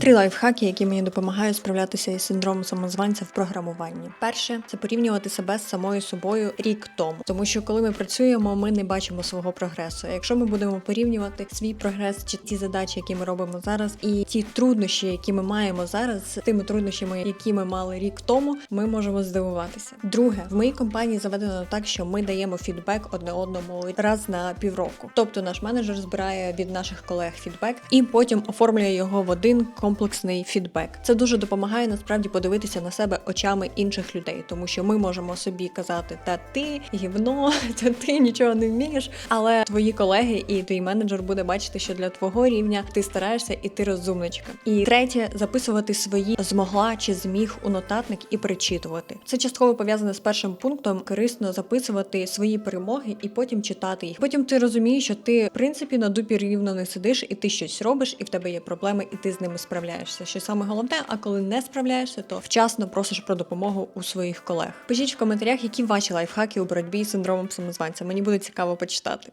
Три лайфхаки, які мені допомагають справлятися із синдромом самозванця в програмуванні. Перше це порівнювати себе з самою собою рік тому, тому що коли ми працюємо, ми не бачимо свого прогресу. Якщо ми будемо порівнювати свій прогрес чи ті задачі, які ми робимо зараз, і ті труднощі, які ми маємо зараз, з тими труднощами, які ми мали рік тому, ми можемо здивуватися. Друге, в моїй компанії заведено так, що ми даємо фідбек одне одному раз на півроку. Тобто наш менеджер збирає від наших колег фідбек і потім оформлює його в один комплексний фідбек. Це дуже допомагає насправді подивитися на себе очами інших людей, тому що ми можемо собі казати, та ти гівно, та ти нічого не вмієш. Але твої колеги і твій менеджер буде бачити, що для твого рівня ти стараєшся і ти розумничка. І третє, записувати свої змогла чи зміг у нотатник і перечитувати. Це частково пов'язане з першим пунктом. Корисно записувати свої перемоги і потім читати їх. Потім ти розумієш, що ти в принципі на дупі рівно не сидиш, і ти щось робиш, і в тебе є проблеми, і ти з ними справляєшся. Що саме головне, а коли не справляєшся, то вчасно просиш про допомогу у своїх колег. Пишіть в коментарях, які ваші лайфхаки у боротьбі з синдромом самозванця. Мені буде цікаво почитати.